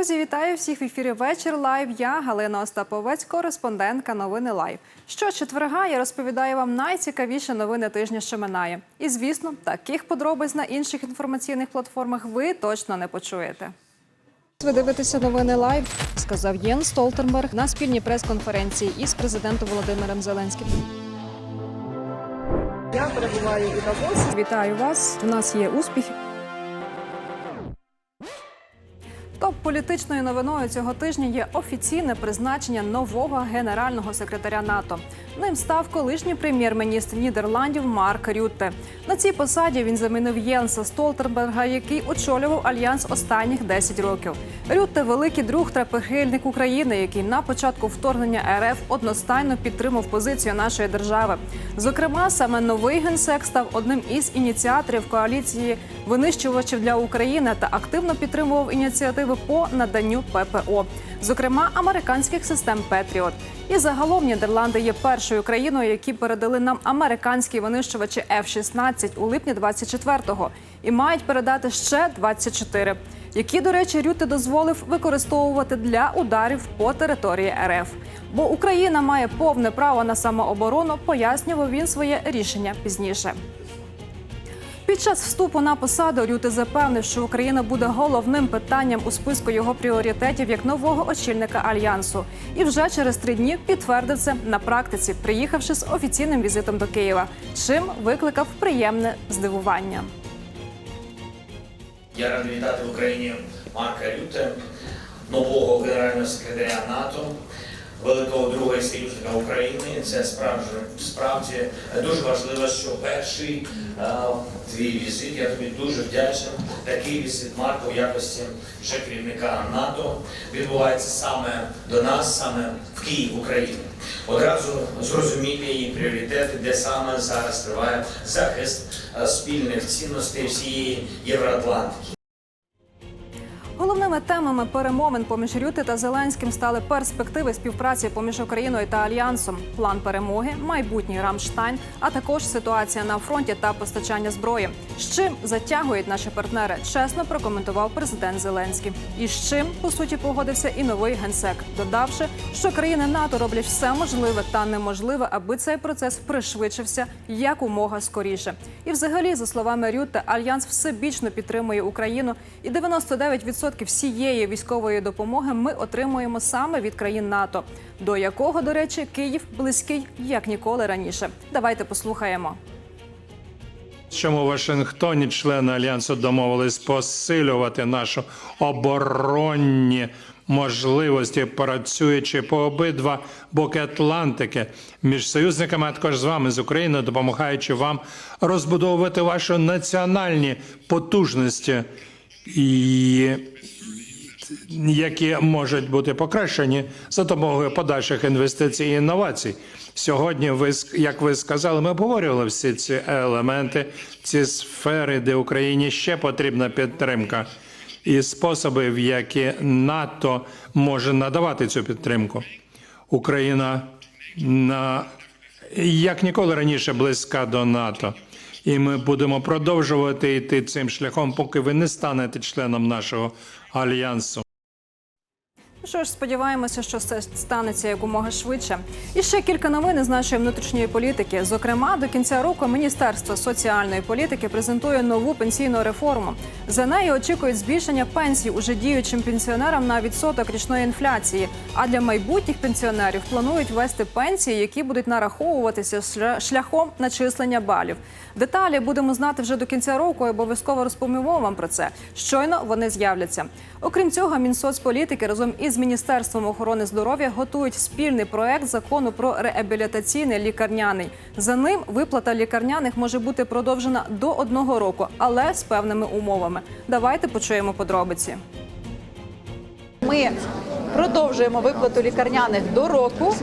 Друзі, вітаю всіх в ефірі вечір лайв. Я Галина Остаповець, кореспондентка новини Лайв. Що четверга я розповідаю вам найцікавіші новини тижня, що минає. І звісно, таких подробиць на інших інформаційних платформах ви точно не почуєте. Ви дивитеся новини лайв, сказав Єн Столтенберг на спільній прес-конференції із президентом Володимиром Зеленським. Я перебуваю Давосі. Вітаю вас. У нас є успіхи. Політичною новиною цього тижня є офіційне призначення нового генерального секретаря НАТО. Ним став колишній прем'єр-міністр Нідерландів Марк Рютте. На цій посаді він замінив Єнса Столтерберга, який очолював альянс останніх 10 років. Рютте великий друг та прихильник України, який на початку вторгнення РФ одностайно підтримав позицію нашої держави. Зокрема, саме новий генсек став одним із ініціаторів коаліції винищувачів для України та активно підтримував ініціативи по наданню ППО, зокрема американських систем Петріот. І загалом Нідерланди є першою країною, які передали нам американські винищувачі F-16 у липні 24-го і мають передати ще 24, які, до речі, Рюти дозволив використовувати для ударів по території РФ. Бо Україна має повне право на самооборону, пояснював він своє рішення пізніше. Під час вступу на посаду Рюти запевнив, що Україна буде головним питанням у списку його пріоритетів як нового очільника альянсу. І вже через три дні підтвердив це на практиці, приїхавши з офіційним візитом до Києва, чим викликав приємне здивування. Я радий вітати в Україні Марка Рюте, нового генерального секретаря НАТО, великого друга і союзника України. Це справді, справді дуже важливо, що перший твій візит, я тобі дуже вдячний. Такий візит Марка у якості вже керівника НАТО відбувається саме до нас, саме в Київ, Україну. Одразу зрозуміти її пріоритети, де саме зараз триває захист спільних цінностей всієї Євроатлантики. Головними темами перемовин поміж Рюти та Зеленським стали перспективи співпраці поміж Україною та Альянсом, план перемоги, майбутній Рамштайн, а також ситуація на фронті та постачання зброї. З чим затягують наші партнери, чесно прокоментував президент Зеленський. І з чим по суті погодився і новий генсек, додавши, що країни НАТО роблять все можливе та неможливе, аби цей процес пришвидшився якомога скоріше. І, взагалі, за словами Рютте, альянс всебічно підтримує Україну, і 99% всієї військової допомоги ми отримуємо саме від країн НАТО, до якого, до речі, Київ близький як ніколи раніше. Давайте послухаємо. Чому Вашингтоні члени альянсу домовились посилювати нашу оборонні можливості, працюючи по обидва боки Атлантики між союзниками, а також з вами з Україною, допомагаючи вам розбудовувати ваші національні потужності і які можуть бути покращені за допомогою подальших інвестицій і інновацій. Сьогодні, ви як ви сказали, ми обговорювали всі ці елементи, ці сфери, де Україні ще потрібна підтримка, і способи, в які НАТО може надавати цю підтримку. Україна на як ніколи раніше близька до НАТО. І ми будемо продовжувати йти цим шляхом, поки ви не станете членом нашого альянсу. Ну Що ж, сподіваємося, що це станеться якомога швидше. І ще кілька новин із нашої внутрішньої політики. Зокрема, до кінця року Міністерство соціальної політики презентує нову пенсійну реформу. За нею очікують збільшення пенсій уже діючим пенсіонерам на відсоток річної інфляції. А для майбутніх пенсіонерів планують ввести пенсії, які будуть нараховуватися шля- шляхом начислення балів. Деталі будемо знати вже до кінця року. і Обов'язково розповімо вам про це. Щойно вони з'являться. Окрім цього, Мінсоцполітики разом із Міністерством охорони здоров'я готують спільний проект закону про реабілітаційний лікарняний. За ним виплата лікарняних може бути продовжена до одного року, але з певними умовами. Давайте почуємо подробиці. Ми продовжуємо виплату лікарняних до року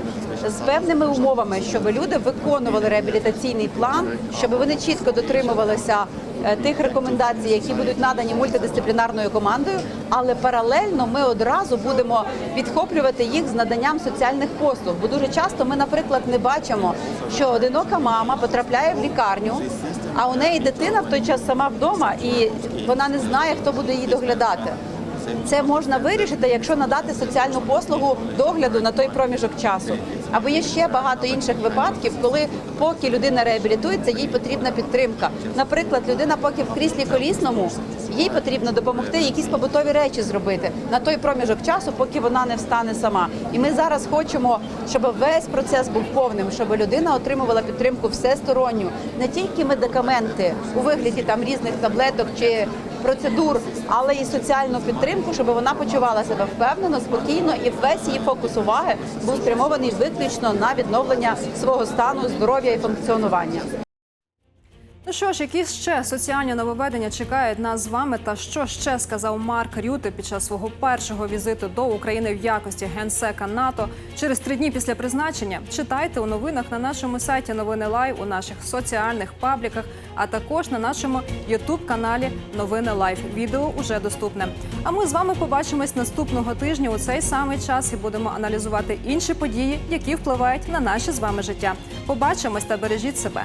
з певними умовами, щоб люди виконували реабілітаційний план, щоб вони чітко дотримувалися е, тих рекомендацій, які будуть надані мультидисциплінарною командою. Але паралельно ми одразу будемо підхоплювати їх з наданням соціальних послуг. Бо дуже часто ми, наприклад, не бачимо, що одинока мама потрапляє в лікарню, а у неї дитина в той час сама вдома, і вона не знає, хто буде її доглядати. Це можна вирішити, якщо надати соціальну послугу догляду на той проміжок часу. Або є ще багато інших випадків, коли поки людина реабілітується, їй потрібна підтримка. Наприклад, людина поки в кріслі колісному, їй потрібно допомогти якісь побутові речі зробити на той проміжок часу, поки вона не встане сама. І ми зараз хочемо, щоб весь процес був повним, щоб людина отримувала підтримку всесторонню, не тільки медикаменти у вигляді там різних таблеток чи процедур, але і соціальну підтримку, щоб вона почувала себе впевнено, спокійно і весь її фокус уваги був спрямований виключно на відновлення свого стану, здоров'я і функціонування. Ну що ж, які ще соціальні нововведення чекають нас з вами? Та що ще сказав Марк Рюте під час свого першого візиту до України в якості генсека НАТО через три дні після призначення? Читайте у новинах на нашому сайті Новини Лайв у наших соціальних пабліках, а також на нашому Ютуб каналі Новини Лайв. Відео уже доступне. А ми з вами побачимось наступного тижня у цей самий час і будемо аналізувати інші події, які впливають на наше з вами життя. Побачимось та бережіть себе.